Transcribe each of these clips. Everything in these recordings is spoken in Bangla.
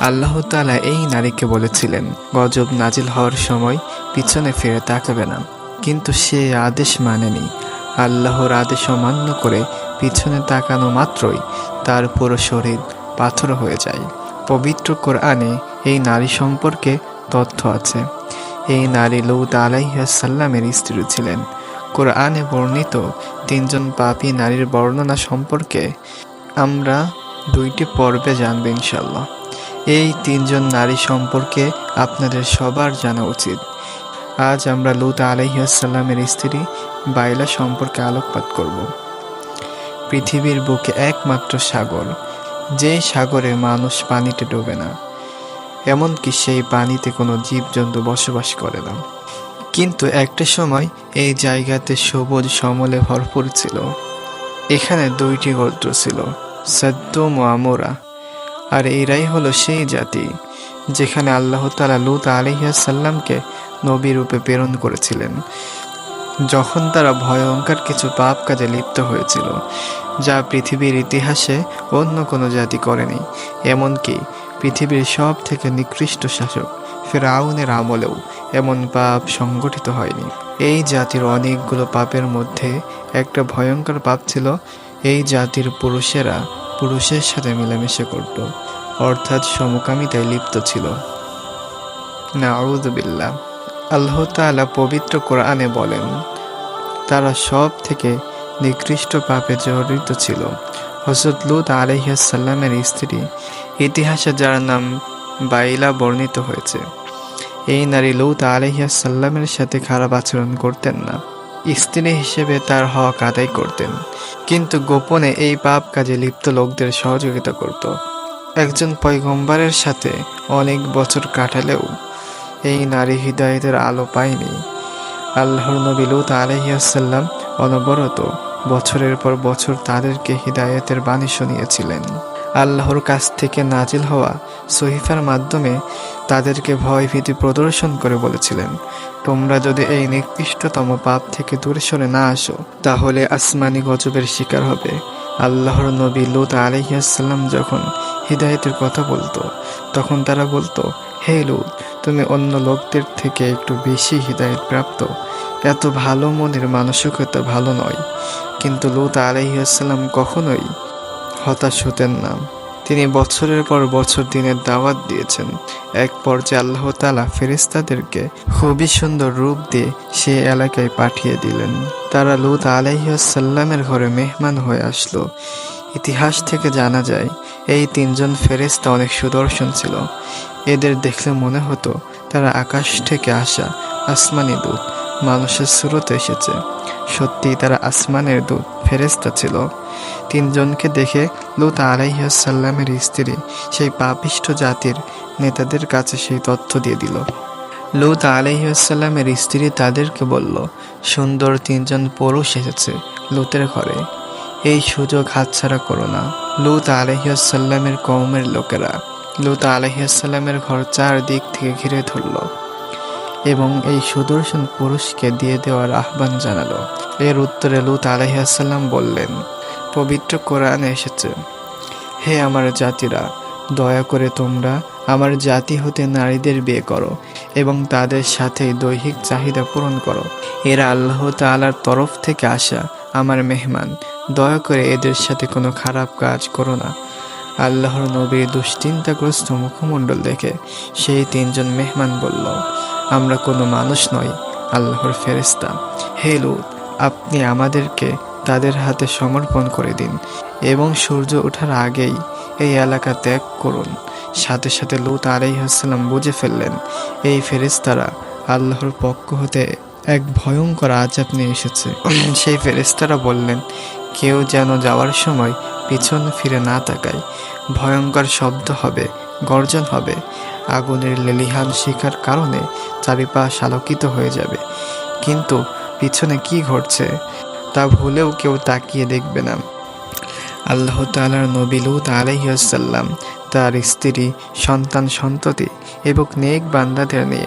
আল্লাহ তাআলা এই নারীকে বলেছিলেন, গজব নাজিল হওয়ার সময় পিছনে ফিরে তাকাবে না। কিন্তু সে আদেশ মানেনি। আল্লাহর আদেশ অমান্য করে পিছনে তাকানো মাত্রই তার পুরো শরীর পাথর হয়ে যায়। পবিত্র কোরআনে এই নারী সম্পর্কে তথ্য আছে। এই নারী লৌত আলাইসাল্লামের স্ত্রী ছিলেন। কোরআনে বর্ণিত তিনজন পাপী নারীর বর্ণনা সম্পর্কে আমরা দুইটি পর্বে জানব ইনশাল্লাহ এই তিনজন নারী সম্পর্কে আপনাদের সবার জানা উচিত। আজ আমরা লুত আলহিউসাল্লামের স্ত্রী বাইলা সম্পর্কে আলোকপাত করব। পৃথিবীর বুকে একমাত্র সাগর, যে সাগরে মানুষ পানিতে ডোবে না, এমনকি সেই পানিতে কোনো জীবজন্তু বসবাস করে না। কিন্তু একটা সময় এই জায়গাতে সবুজ সমলে ভরপুর ছিল। এখানে দুইটি গোত্র ছিল, সদ্দম ও আমোরা। আর এরাই হলো সেই জাতি, যেখানে আল্লাহ তালা লুত আলহিয়াসাল্লামকে নবী রূপে প্রেরণ করেছিলেন। যখন তারা ভয়ঙ্কর কিছু পাপ কাজে লিপ্ত হয়েছিল, যা পৃথিবীর ইতিহাসে অন্য কোনো জাতি করেনি, এমনকি পৃথিবীর সব থেকে নিকৃষ্ট শাসক ফেরাউনের আমলেও এমন পাপ সংগঠিত হয়নি। এই জাতির অনেকগুলো পাপের মধ্যে একটা ভয়ঙ্কর পাপ ছিল, এই জাতির পুরুষেরা পুরুষের সাথে মিলেমিশে করত অর্থাৎ সমকামিতায় লিপ্ত ছিল। না নাউদুবিল্লাহ আল্লাহ তাআলা পবিত্র কোরআনে বলেন, তারা সব থেকে নিকৃষ্ট পাপে জড়িত ছিল। হজরত লুত আলহিয়াসাল্লামের স্ত্রী, ইতিহাসে যার নাম বাইলা বর্ণিত হয়েছে। এই নারী লুত আলহিয়াসাল্লামের সাথে খারাপ আচরণ করতেন না। স্ত্রী হিসেবে তার হক আদায় করতেন। কিন্তু গোপনে এই পাপ কাজে লিপ্ত লোকদের সহযোগিতা করত। একজন পয়গম্বারের সাথে অনেক বছর কাটালেও এই নারী হৃদয়দের আলো পায়নি। আল্লাহর নবী লুত আলহিয়াসাল্লাম অনবরত বছরের পর বছর তাদেরকে হৃদায়তের বাণী শুনিয়েছিলেন। আল্লাহর কাছ থেকে নাজিল হওয়া সহিফার মাধ্যমে তাদেরকে ভয় ভীতি প্রদর্শন করে বলেছিলেন, তোমরা যদি এই নিকৃষ্টতম পাপ থেকে দূরে সরে না আসো, তাহলে আসমানি গজবের শিকার হবে। আল্লাহর নবী লুত আলহিয়াসাল্লাম যখন হৃদায়তের কথা বলতো, তখন তারা বলতো, হে লুত, তুমি অন্য লোকদের থেকে একটু বেশি হৃদায়ত প্রাপ্ত। এত ভালো মনের মানসিকতা ভালো নয়। কিন্তু লুত আলহিহাসাল্লাম কখনোই হতাশ হতেন না। তিনি বছরের পর বছর দিনের দাওয়াত দিয়েছেন। এক পর্যায়ে আল্লাহ তালা ফেরিস্তাদেরকে খুবই সুন্দর রূপ দিয়ে সে এলাকায় পাঠিয়ে দিলেন। তারা লুত আলাইসাল্লামের ঘরে মেহমান হয়ে আসলো। ইতিহাস থেকে জানা যায়, এই তিনজন ফেরিস্তা অনেক সুদর্শন ছিল। এদের দেখলে মনে হতো, তারা আকাশ থেকে আসা আসমানি দূত, মানুষের সুরতে এসেছে। সত্যি তারা আসমানের দূত ফেরেস্তা ছিল। তিনজনকে দেখে লুত আলাইসাল্লামের স্ত্রী, সেই পাপিষ্ট জাতির নেতাদের কাছে সেই তথ্য দিয়ে দিল। লুত আলাইসাল্লামের স্ত্রী তাদেরকে বলল, সুন্দর তিনজন পুরুষ এসেছে লুতের ঘরে। এই সুযোগ হাতছাড়া করো না। লুত আলহিয়াসাল্লামের কৌমের লোকেরা। লুত আলহিয়াসাল্লামের ঘর চার দিক থেকে ঘিরে ধরল। এবং এই সুদর্শন পুরুষকে দিয়ে দেওয়ার আহ্বান জানালো। এর উত্তরে লুত আলহিয়াসাল্লাম বললেন, পবিত্র কোরআনে এসেছে। হে আমার জাতিরা, দয়া করে তোমরা আমার জাতি হতে নারীদের বিয়ে করো এবং তাদের সাথে দৈহিক চাহিদা পূরণ করো। এরা আল্লাহ তালার তরফ থেকে আসা আমার মেহমান। দয়া করে এদের সাথে কোনো খারাপ কাজ করো না। আল্লাহর নবীর দুশ্চিন্তাগ্রস্ত মুখমণ্ডল দেখে সেই তিনজন মেহমান বলল, আমরা কোনো মানুষ নই, আল্লাহর ফেরেস্তা হে লুত, আপনি আমাদেরকে তাদের হাতে সমর্পণ করে দিন এবং সূর্য ওঠার আগেই এই এলাকা ত্যাগ করুন। সাথে সাথে লুত আলাইহাসাল্লাম বুঝে ফেললেন, এই ফেরেস্তারা আল্লাহর পক্ষ হতে এক ভয়ঙ্কর আজাব নিয়ে এসেছে। সেই ফেরেস্তারা বললেন, কেউ যেন যাওয়ার সময় পিছন ফিরে না তাকায়। ভয়ঙ্কর শব্দ হবে, গর্জন হবে। আগুনের লেলিহান শিখার কারণে চারিপাশ আলোকিত হয়ে যাবে। কিন্তু পিছনে কি ঘটছে, তা ভুলেও কেউ তাকিয়ে দেখবে না। আল্লাহ তালার নবী লুত আলহিয়াসাল্লাম তার স্ত্রী, সন্তান সন্ততি এবং নেক বান্দাদের নিয়ে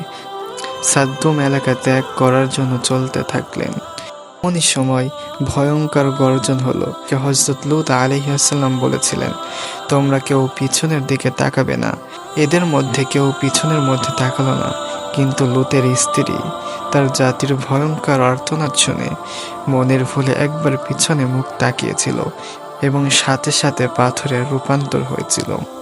সাদ্দুম এলাকা ত্যাগ করার জন্য চলতে থাকলেন। এমনই সময় ভয়ঙ্কর গর্জন হলো। যে হজরত লুত আলহিহাসাল্লাম বলেছিলেন, তোমরা কেউ পিছনের দিকে তাকাবে না। এদের মধ্যে কেউ পিছনের মধ্যে তাকালো না। কিন্তু লুতের স্ত্রী তার জাতির ভয়ঙ্কর আর্তনাদ শুনে মনের ভুলে একবার পিছনে মুখ তাকিয়েছিল এবং সাথে সাথে পাথরে রূপান্তর হয়েছিল।